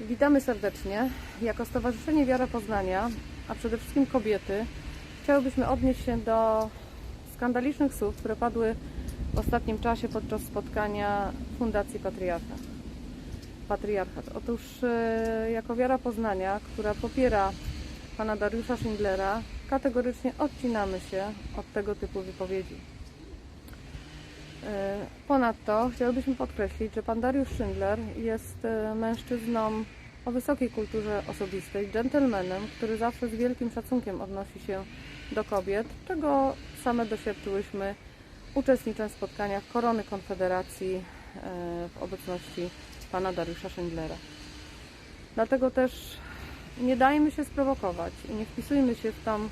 Witamy serdecznie. Jako Stowarzyszenie Wiara Poznania, a przede wszystkim kobiety, chciałybyśmy odnieść się do skandalicznych słów, które padły w ostatnim czasie podczas spotkania Fundacji Patriarchat. Patriarchat. Otóż e, jako Wiara Poznania, która popiera pana Dariusza Schindlera, kategorycznie odcinamy się od tego typu wypowiedzi. E, Ponadto chciałybyśmy podkreślić, że pan Dariusz Schindler jest e, mężczyzną o wysokiej kulturze osobistej, dżentelmenem, który zawsze z wielkim szacunkiem odnosi się do kobiet, czego same doświadczyłyśmy uczestnicząc w spotkaniach Korony Konfederacji e, w obecności pana Dariusza Schindlera. Dlatego też nie dajmy się sprowokować i nie wpisujmy się w tą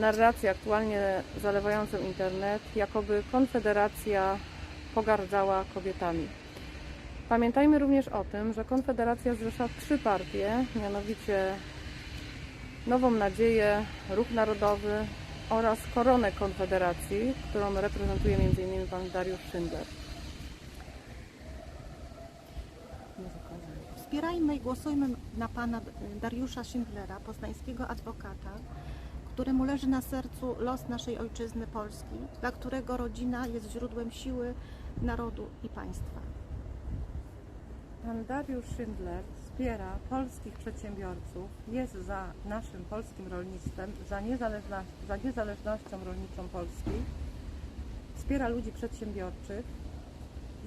narrację aktualnie zalewającą internet, jakoby Konfederacja pogardzała kobietami. Pamiętajmy również o tym, że Konfederacja zrzesza trzy partie, mianowicie Nową Nadzieję, Ruch Narodowy oraz Koronę Konfederacji, którą reprezentuje m.in. pan Dariusz Schindler. Wspierajmy i głosujmy na pana Dariusza Schindlera, poznańskiego adwokata, któremu leży na sercu los naszej ojczyzny Polski, dla którego rodzina jest źródłem siły narodu i państwa. Pan Dariusz Schindler wspiera polskich przedsiębiorców, jest za naszym polskim rolnictwem, za, niezależna, za niezależnością rolniczą Polski, wspiera ludzi przedsiębiorczych,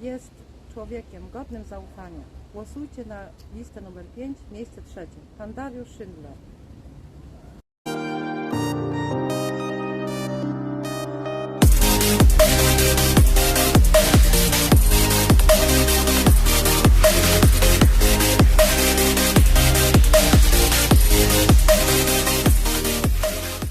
jest człowiekiem godnym zaufania. Głosujcie na listę numer 5, miejsce trzecie. Pan Dariusz Schindler.